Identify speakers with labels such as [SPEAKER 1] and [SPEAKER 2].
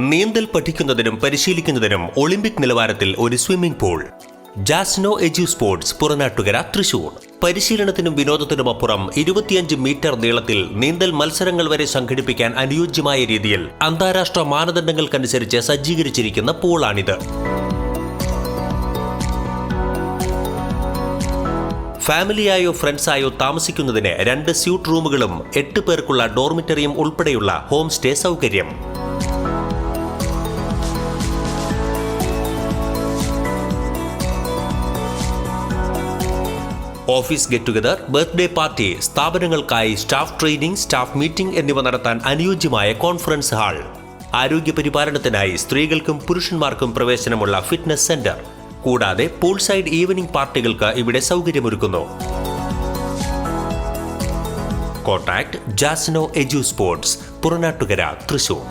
[SPEAKER 1] നീന്തൽ പഠിക്കുന്നതിനും പരിശീലിക്കുന്നതിനും ഒളിമ്പിക് നിലവാരത്തിൽ ഒരു swimming pool. Jasno edu sports Puranattukara Thrissur. പരിശീലനത്തിനും വിനോദത്തിനുമപ്പുറം ഇരുപത്തിയഞ്ച് മീറ്റർ നീളത്തിൽ നീന്തൽ മത്സരങ്ങൾ വരെ സംഘടിപ്പിക്കാൻ അനുയോജ്യമായ രീതിയിൽ അന്താരാഷ്ട്ര മാനദണ്ഡങ്ങൾക്കനുസരിച്ച് സജ്ജീകരിച്ചിരിക്കുന്ന പൂളാണിത്. ഫാമിലിയായോ ഫ്രണ്ട്സായോ താമസിക്കുന്നതിന് രണ്ട് സ്യൂട്ട് റൂമുകളും എട്ട് പേർക്കുള്ള ഡോർമിറ്ററിയും ഉൾപ്പെടെയുള്ള ഹോം സ്റ്റേ സൗകര്യം. Office get together birthday party സ്ഥാപനങ്ങൾക്കായി staff training staff meeting എന്നിവ നടത്താൻ അനുയോജ്യമായ കോൺഫറൻസ് ഹാൾ. ആരോഗ്യ പരിപാലനത്തിനായി സ്ത്രീകൾക്കും പുരുഷന്മാർക്കും പ്രവേശനമുള്ള ഫിറ്റ്നസ് സെന്റർ. കൂടാതെ പൂൾ സൈഡ് ഈവനിംഗ് പാർട്ടികൾക്ക് ഇവിടെ സൗകര്യമൊരുക്കുന്നു. Contact Jasno edu sports Puranattukara Thrissur.